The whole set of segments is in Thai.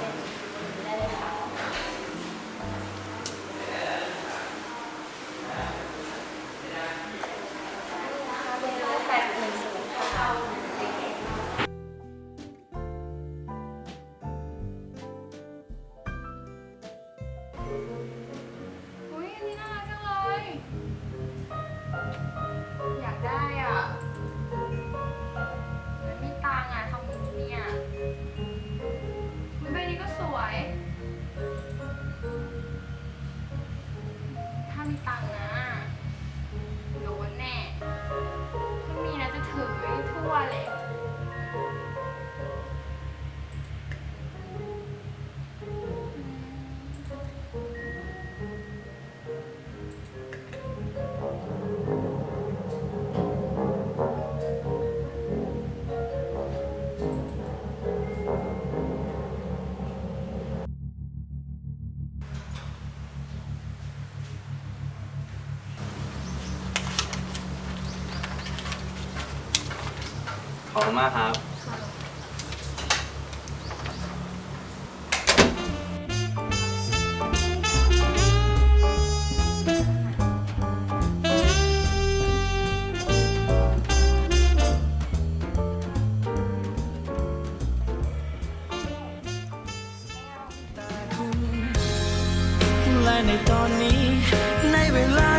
ช้าค่ คุณมากครับ และในตอนนี้ในเวลา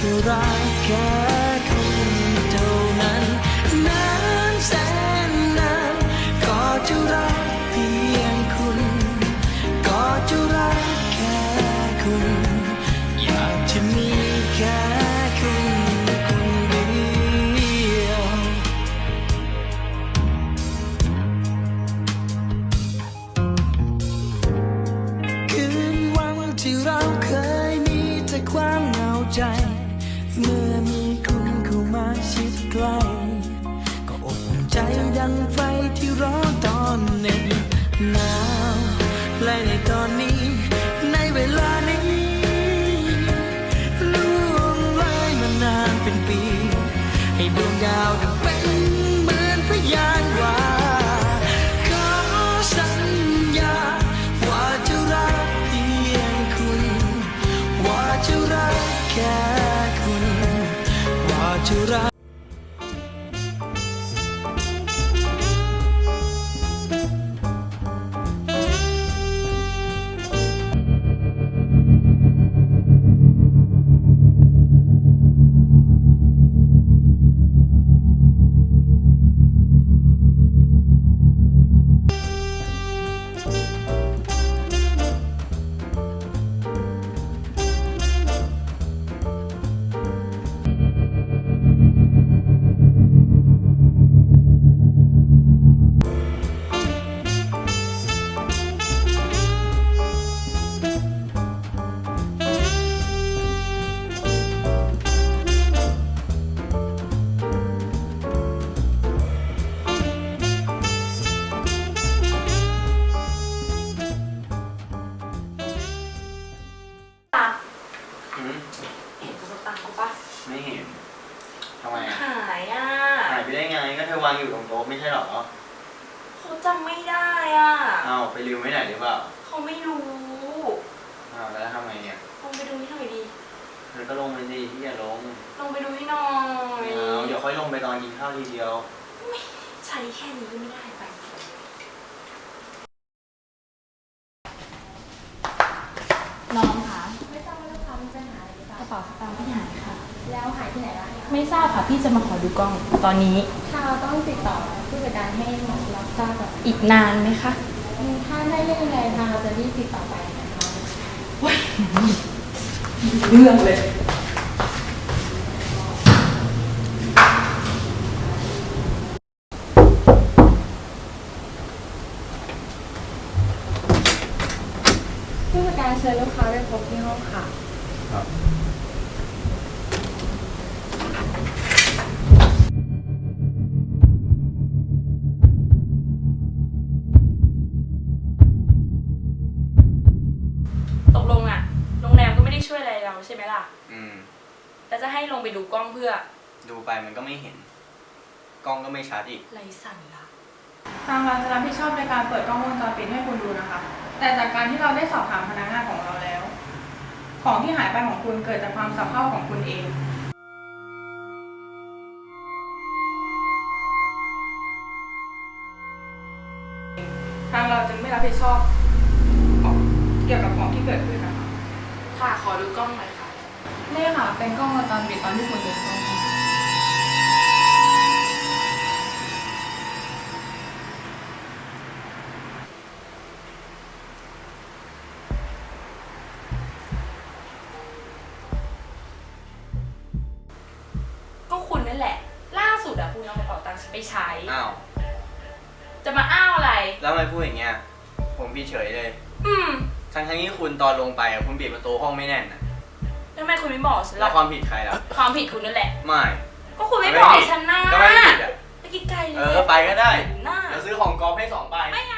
ว่า อ ก็เธอวางอยู่ตรงโต๊ะไม่ใช่เหรอเขาจำไม่ได้อะอ้าวไปลืมไว้ไหนหรือเปล่าเขาไม่รู้อ้าวแล้วทำไงเนี่ยลงไปดูให้หน่อยดิเธอก็ลงไปสิที่อย่าลงลงไปดูให้หน่อยไม่เอาเดี๋ยวค่อยลงไปตอนกินข้าวทีเดียวใช้แค่นี้ก็ไม่ได้ไปน้องคะไม่ทราบว่าลูกค้ามีปัญหาอะไรหรือเปล่ากระเป๋าสตางค์พี่หายค่ะ แล้วหายที่ไหนล่ะไม่ทราบค่ะพี่จะมาขอดูกล้องตอนนี้ ถ้าเราต้องติดต่อผู้จัดการให้รับทราบก่อนอีกนานไหมคะอืมถ้าได้เรื่องอะไรทางเราจะรีบติดต่อไปนะคะเรื่องเลย ผู้จัดการเชิญลูกค้าไปพบที่ห้องค่ะ ครับ งไปดูกล้องเพื่อดูไปมันก็ไม่เห็น กล้องก็ไม่ชัดอีก ไรสั่นละทางเราจะรับผิดชอบในการเปิดกล้องวงจรปิดให้คุณดูนะคะ แต่จากการที่เราได้สอบถามพนักงานของเราแล้ว ของที่หายไปของคุณเกิดจากความสับเพร่าของคุณเอง ทางเราจึงไม่รับผิดชอบของเกี่ยวกับของที่เกิดขึ้นนะคะ ค่ะ ขอดูกล้องหน่อยค่ะ นี่ค่ะ เป็นกล้องวงจรปิดตอนที่คุณเดินเข้าห้องก็คุณนั่นแหละ ล่าสุดอะคุณเอากระเป๋าตังค์ฉันไปใช้ อ้าว จะมาอ้าวอะไร แล้วทำไมพูดอย่างเงี้ย ผมพี่เฉยเลย อืม ทั้งทั้งๆที่คุณตอนลงไปอะคุณปิดประตูห้องไม่แน่นนะ ทำไมคุณไม่บอกฉันแล้วล่ะความผิดใครล่ะ ความผิดคุณนั่นแหละ ไม่ก็คุณไม่บอกฉันนะก็ไม่ผิดอะไปไกลๆเลยเออไปก็ได้ หน้า เดี๋ยวซื้อของกอล์ฟให้สองใบ ไม่เอา